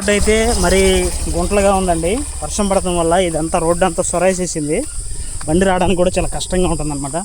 Road అయితే మరి గుంటలుగా ఉందండి. వర్షం పడటం వల్ల ఇదంతా రోడ్డు అంతా సొరేసేసింది. బండి రావడానికి కూడా చాలా కష్టంగా ఉంటుందన్నమాట.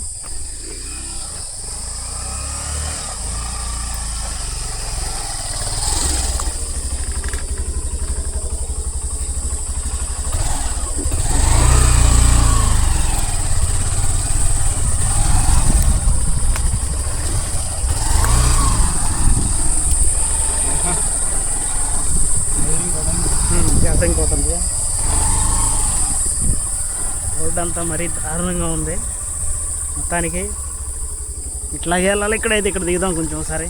అంతా మరీ దారుణంగా ఉంది. మొత్తానికి ఇట్లాగే వెళ్ళాలి. ఇక్కడైతే ఇక్కడ దిగుదాం కొంచెం ఒకసారి.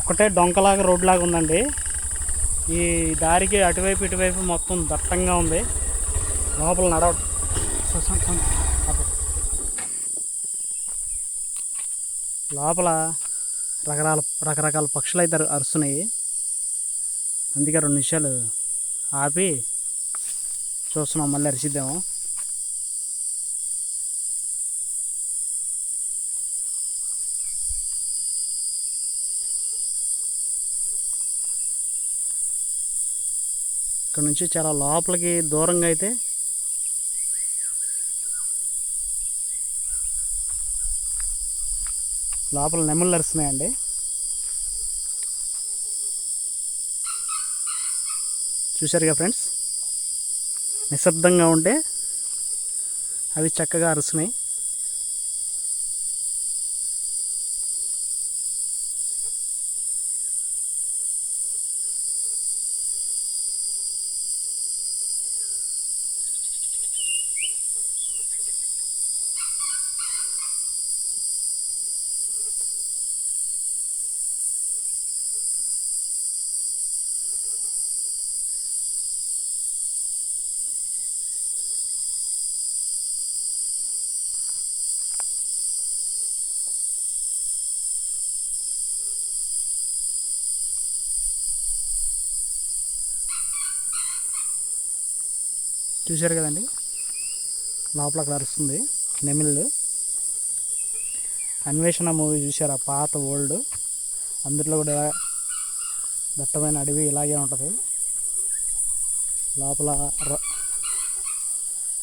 ఒకటే డొంకలాగా రోడ్ లాగా ఉందండి. ఈ దారికి అటువైపు ఇటువైపు మొత్తం దట్టంగా ఉంది. లోపల నడవ లోపల రకరకాల రకరకాల పక్షులు అయితే అరుస్తున్నాయి. అందుకే రెండు నిమిషాలు ఆపి చూస్తున్నాం మళ్ళీ అరిసిద్దాము. ఇక్కడ నుంచి చాలా లోపలికి దూరంగా అయితే లోపల నెమళ్ళు అరుస్తున్నాయండి చూశారుగా ఫ్రెండ్స్? నిశ్శబ్దంగా ఉంటే అవి చక్కగా అరుస్తున్నాయి. చూశారు కదండి. లోపల అక్కడ అరుస్తుంది నెమిళ్ళు అన్వేషణ మూవీ చూసారా పాత ఓల్డ్. అందులో కూడా దట్టమైన అడవి ఇలాగే ఉంటుంది. లోపల ర-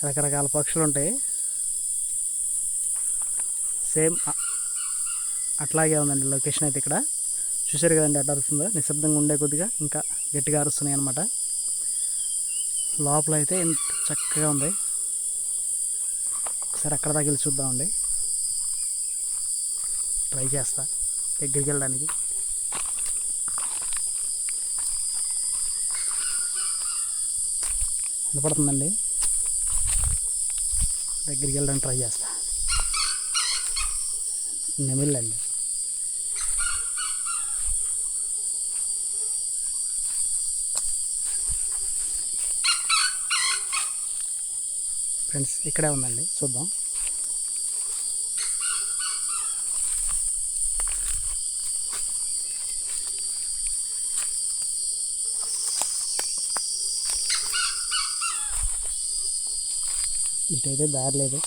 రకరకాల పక్షులు ఉంటాయి. సేమ్ అట్లాగే ఉందండి లొకేషన్ అయితే ఇక్కడ. చూసారు కదండి అట్లా అరుస్తుందో? నిశ్శబ్దంగా ఉండే కొద్దిగా ఇంకా గట్టిగా అరుస్తున్నాయి అనమాట లోపల అయితే ఎంత చక్కగా ఉంది. ఒకసారి అక్కడ దగ్గర చూద్దామండి. ట్రై చేస్తా దగ్గరికి వెళ్ళడానికి. వినపడుతుందండి? దగ్గరికి వెళ్ళడానికి ట్రై చేస్తా. నెమిళ్ళండి ఫ్రెండ్స్ ఇక్కడే ఉందండి. చూద్దాం. ఇటైతే దారి లేదు.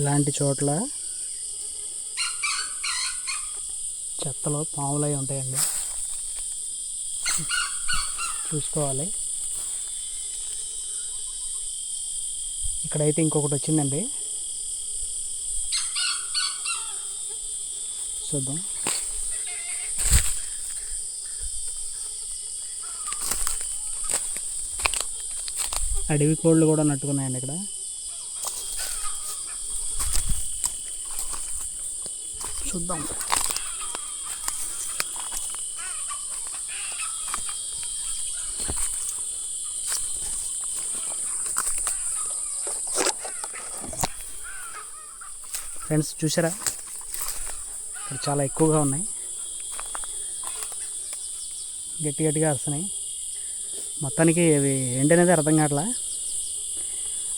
ఇలాంటి చోట్ల చెత్తలో పాములై ఉంటాయండి. చూసుకోవాలి. ఇక్కడైతే ఇంకొకటి వచ్చిందండి. చూద్దాం. అడవి కోళ్ళు కూడా నట్టుకున్నాయండి ఇక్కడ. చూద్దాం. ఫ్రెండ్స్ చూసారా ఇక్కడ చాలా ఎక్కువగా ఉన్నాయి. గట్టి గట్టిగా వస్తున్నాయి మొత్తానికి అవి ఏంటనేది అర్థం కావట్లా?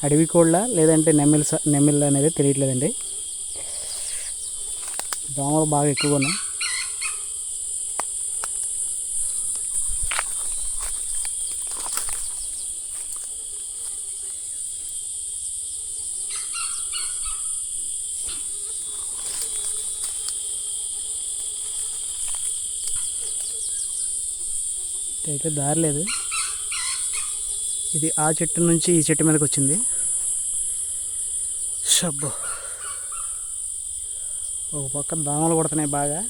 అడవి కోళ్ళ లేదంటే నెమ్మిల్స్ స- నెమ్మిల్ అనేది తెలియట్లేదండి. దోమలు బాగా ఎక్కువగా ఉన్నాయి. అయితే దారి లేదు. ఇది ఆ చెట్టు నుంచి ఈ చెట్టు మీదకి వచ్చింది. సబ్బు ఒక పక్క దోమలు కొడుతున్నాయి బాగా.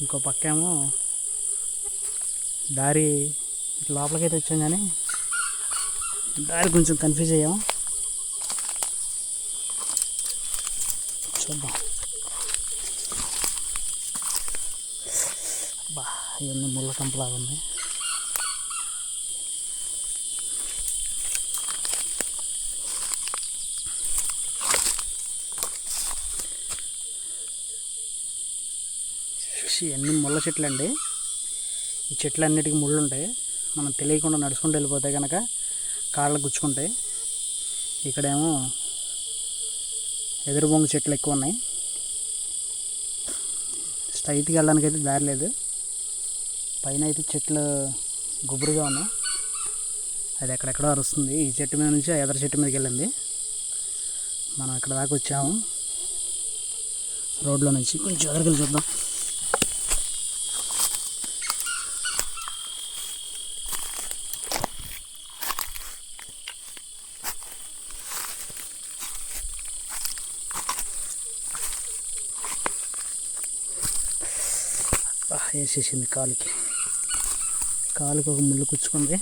ఇంకో పక్క ఏమో దారి లోపలికైతే వచ్చాం కానీ దారి కొంచెం కన్ఫ్యూజ్ అయ్యాం. చూద్దాం. బా ఇవన్నీ ముళ్ళ కంపలాగా ఉన్నాయి. ఎన్ని ముళ్ళ చెట్లు అండి ఈ చెట్లు అన్నిటికీ ముళ్ళు ఉంటాయి మనం తెలియకుండా నడుచుకుంటూ వెళ్ళిపోతే కనుక కాళ్ళకు గుచ్చుకుంటాయి. ఇక్కడేమో ఎదురు బొంగు చెట్లు ఎక్కువ ఉన్నాయి. స్ట్రైట్కి వెళ్ళడానికి అయితే దారి లేదు. పైన అయితే చెట్లు గుబురుగా ఉన్నాయి. అది ఎక్కడెక్కడో అరుస్తుంది. ఈ చెట్టు మీద నుంచి ఆ ఎదర చెట్టు మీదకి వెళ్ళింది. మనం ఇక్కడ దాకా వచ్చాము. రోడ్లో నుంచి కొంచెం ఎదరికి చూద్దాం. వేసేసింది కాలుకి. కాలుకి ఒక ముళ్ళు కుచ్చుకుంది.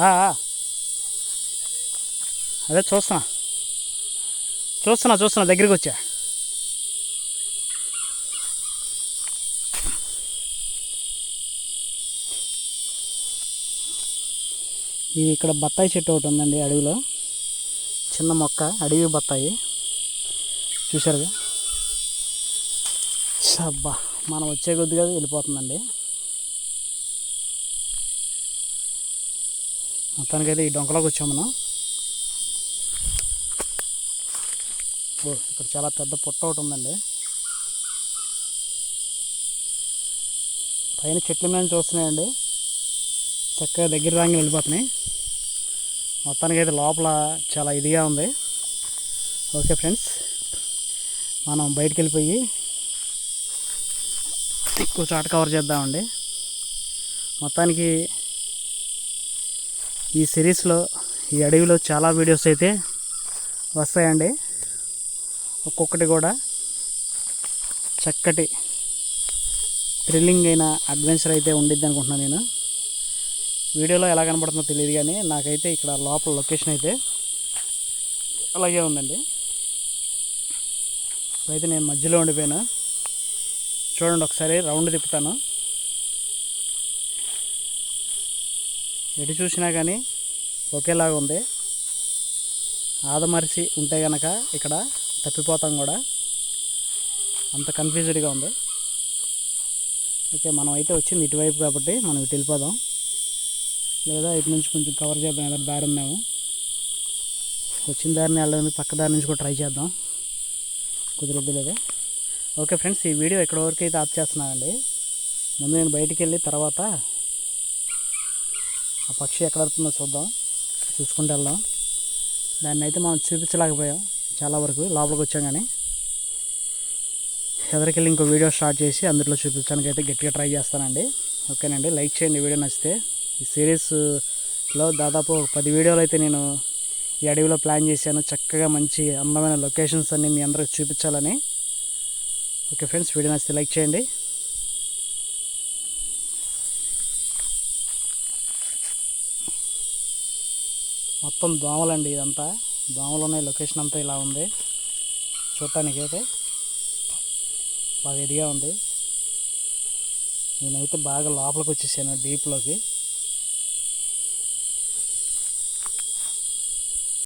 ఆ, అదే చూస్తున్నా. చూస్తున్నా చూస్తున్నా దగ్గరికి వచ్చా. ఇది ఇక్కడ బత్తాయి చెట్టు ఒకటి ఉందండి అడవిలో. చిన్న మొక్క అడవి బత్తాయి. చూసారుగా సబ్బా మనం వచ్చే కొద్దిగా వెళ్ళిపోతుందండి. మొత్తానికైతే ఈ డొంకలోకి వచ్చాం మనం. ఓ ఇక్కడ చాలా పెద్ద పుట్ట ఒకటి ఉందండి. పైన చెట్ల మీద చూస్తున్నాయండి చక్కగా దగ్గర రాగానే వెళ్ళిపోతున్నాయి. మొత్తానికి అయితే లోపల చాలా ఇదిగా ఉంది. ఓకే ఫ్రెండ్స్ మనం బయటికి వెళ్ళిపోయి ఎక్కువ చోట కవర్ చేద్దామండి. మొత్తానికి ఈ సిరీస్లో ఈ అడవిలో చాలా వీడియోస్ అయితే వస్తాయండి. ఒక్కొక్కటి కూడా చక్కటి థ్రిల్లింగ్ అయిన అడ్వెంచర్ అయితే ఉండిద్ది అనుకుంటున్నాను నేను. వీడియోలో ఎలా కనబడుతుందో తెలియదు కానీ నాకైతే ఇక్కడ లోపల లొకేషన్ అయితే అలాగే ఉందండి. అయితే నేను మధ్యలో ఉండిపోయాను. చూడండి ఒకసారి రౌండ్ తిప్పుతాను. ఎటు చూసినా కానీ ఒకేలాగా ఉంది. ఆదమరిసి ఉంటే కనుక ఇక్కడ తప్పిపోతాం కూడా. అంత కన్ఫ్యూజ్డ్గా ఉంది. ఓకే మనం అయితే వచ్చింది ఇటువైపు కాబట్టి మనం ఇటు వెళ్ళిపోదాం. లేదా ఇటు నుంచి కొంచెం కవర్ చేద్దాం ఏదైనా దారి ఉందేమో. వచ్చిన దారిని వెళ్ళడానికి పక్క దారి నుంచి కూడా ట్రై చేద్దాం. కుదిరిద్ది లేదా? ఓకే ఫ్రెండ్స్ ఈ వీడియో ఇక్కడ వరకు అయితే ఆప్ చేస్తున్నానండి. ముందు నేను బయటికి వెళ్ళి తర్వాత ఆ పక్షి ఎక్కడ వస్తుందో చూద్దాం. చూసుకుంటూ వెళ్దాం. దాన్ని అయితే మనం చూపించలేకపోయాం చాలా వరకు లోపలికి వచ్చాం కానీ. ఎదరికెళ్ళి ఇంకో వీడియో స్టార్ట్ చేసి అందులో చూపించడానికి అయితే గట్టిగా ట్రై చేస్తానండి. ఓకేనండి లైక్ చేయండి వీడియో నచ్చితే. ఈ సిరీస్లో దాదాపు ఒక పది వీడియోలు అయితే నేను ఈ అడవిలో ప్లాన్ చేశాను. చక్కగా మంచి అందమైన లొకేషన్స్ అన్నీ మీ అందరికి చూపించాలని. ఓకే ఫ్రెండ్స్ వీడియో నచ్చితే లైక్ చేయండి. మొత్తం దోమలండి ఇదంతా. దోమలు ఉన్నాయి లొకేషన్ అంతా ఇలా ఉంది. చూడటానికి అయితే బాగా ఇదిగా ఉంది. నేనైతే బాగా లోపలికి వచ్చేసాను డీప్లోకి.